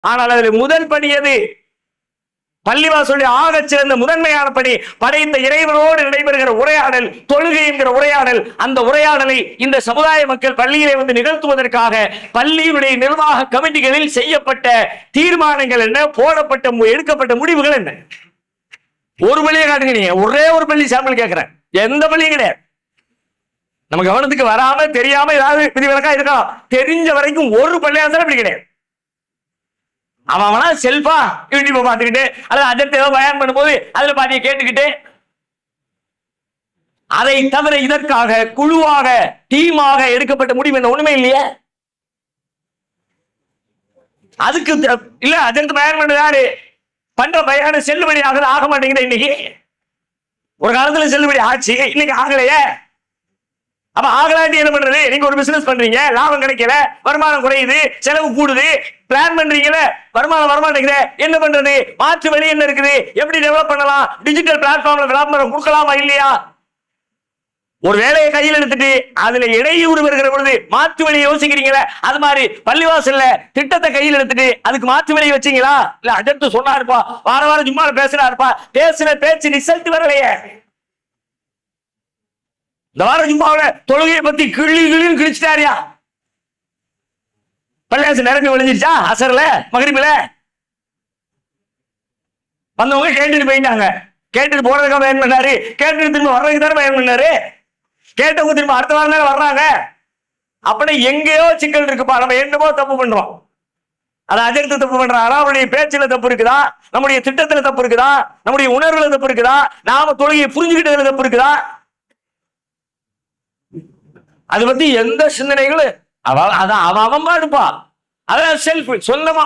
ஆனால் அதில் முதல் பணி எது? பள்ளிவாசலுடைய ஆகச் சிறந்த முதன்மையான பணி படைத்த இறைவனோடு நடைபெறுகிற உரையாடல் தொழுகை என்கிற உரையாடல். அந்த உரையாடலை இந்த சமுதாய மக்கள் பள்ளியிலே வந்து நிகழ்த்துவதற்காக பள்ளியினுடைய நிர்வாக கமிட்டிகளில் செய்யப்பட்ட தீர்மானங்கள் என்ன? போடப்பட்ட மு- எடுக்கப்பட்ட முடிவுகள் என்ன? ஒரு பள்ளியை காட்டுங்க நீங்க ஒரே ஒரு பள்ளி சாம்பிள் கேட்கிறேன். எந்த பள்ளியும் கிடையாது. நம்ம கவனத்துக்கு வராம தெரியாம ஏதாவது விதிவிலக்கா இருக்கா தெரிஞ்ச வரைக்கும் ஒரு பள்ளியா இருந்தாலும் இப்படி கிடையாது. அவன் செல்ஃபா யூடியூப் பார்த்துக்கிட்டு அல்லது அதற்கு ஏதோ பயன் பண்ணும்போது அதில் பாதியை கேட்டுக்கிட்டு அதை தவிர இதற்காக குழுவாக டீமாக எடுக்கப்பட்ட முடிவு என்ன ஒண்ணுமே இல்லையே? அதுக்கு இல்ல அதற்கு பயன் பண்ணது யாரு? பண்ற பயான செல்லுபடி ஆகுது ஆக மாட்டேங்குது இன்னைக்கு. ஒரு காலத்துல செல்லுபடி ஆச்சு இன்னைக்கு ஆகலையே. அப்ப ஆகலாண்டி என்ன பண்றது? நீங்க ஒரு பிசினஸ் பண்றீங்க லாபம் கிடைக்கல வருமானம் குறையுது செலவு கூடுது பிளான் பண்றீங்கல வருமானம் வரமாட்டேங்குது என்ன பண்றது? மாற்று வழி என்ன இருக்குது? எப்படி டெவலப் பண்ணலாம்? டிஜிட்டல் பிளாட்ஃபார்ம்ல விளம்பரம் கொடுக்கலாமா இல்லையா? ஒரு வேலையை கையில் எடுத்துட்டு அதுல இடையூறு வருகிற பொழுது மாற்று வழியை யோசிக்கிறீங்களே அது மாதிரி பள்ளிவாசல்ல திட்டத்தை கையில் எடுத்துட்டு அதுக்கு மாற்று வழியை வச்சீங்களா? இல்ல அடுத்து சொன்னாருப்பா வார வாரம் சும்மா பேசினா இருப்பா பேசின பேச்சு ரிசல்ட் வரலையே. இந்த வாரம் ஜும்மாவுல தொழுகையை பத்தி கிள்ளி கிளின்னு கிழிச்சிட்டாரியா. பள்ளியாசு நிரம்பி விழுந்துருச்சா? அசர்ல? மகரிபில? வந்தவங்க கேட்டுட்டு போயிட்டாங்க. கேட்டுட்டு போறதுக்காக பயன் பண்ணாரு? கேட்டுட்டு திரும்ப வர்றதுக்கு தானே பயன் பண்ணாரு? கேட்டவங்க திரும்ப அடுத்த வாரம் தானே வர்றாங்க. அப்படி எங்கேயோ சிக்கல் இருக்குப்பா நம்ம என்னமோ தப்பு பண்றோம். அதை அஜர்த்து தப்பு பண்றாரா அவருடைய பேச்சுல தப்பு இருக்குதா? நம்முடைய திட்டத்துல தப்பு இருக்குதா? நம்முடைய உணர்வுல தப்பு இருக்குதா? நாம தொழுகையை புரிஞ்சுக்கிட்டதுல தப்பு இருக்குதா? அது பத்தி எந்த சிந்தனைகளும் அவ அதான் அவன் அவன் பாடுப்பா அதான் செல்ஃப் சொந்தமா.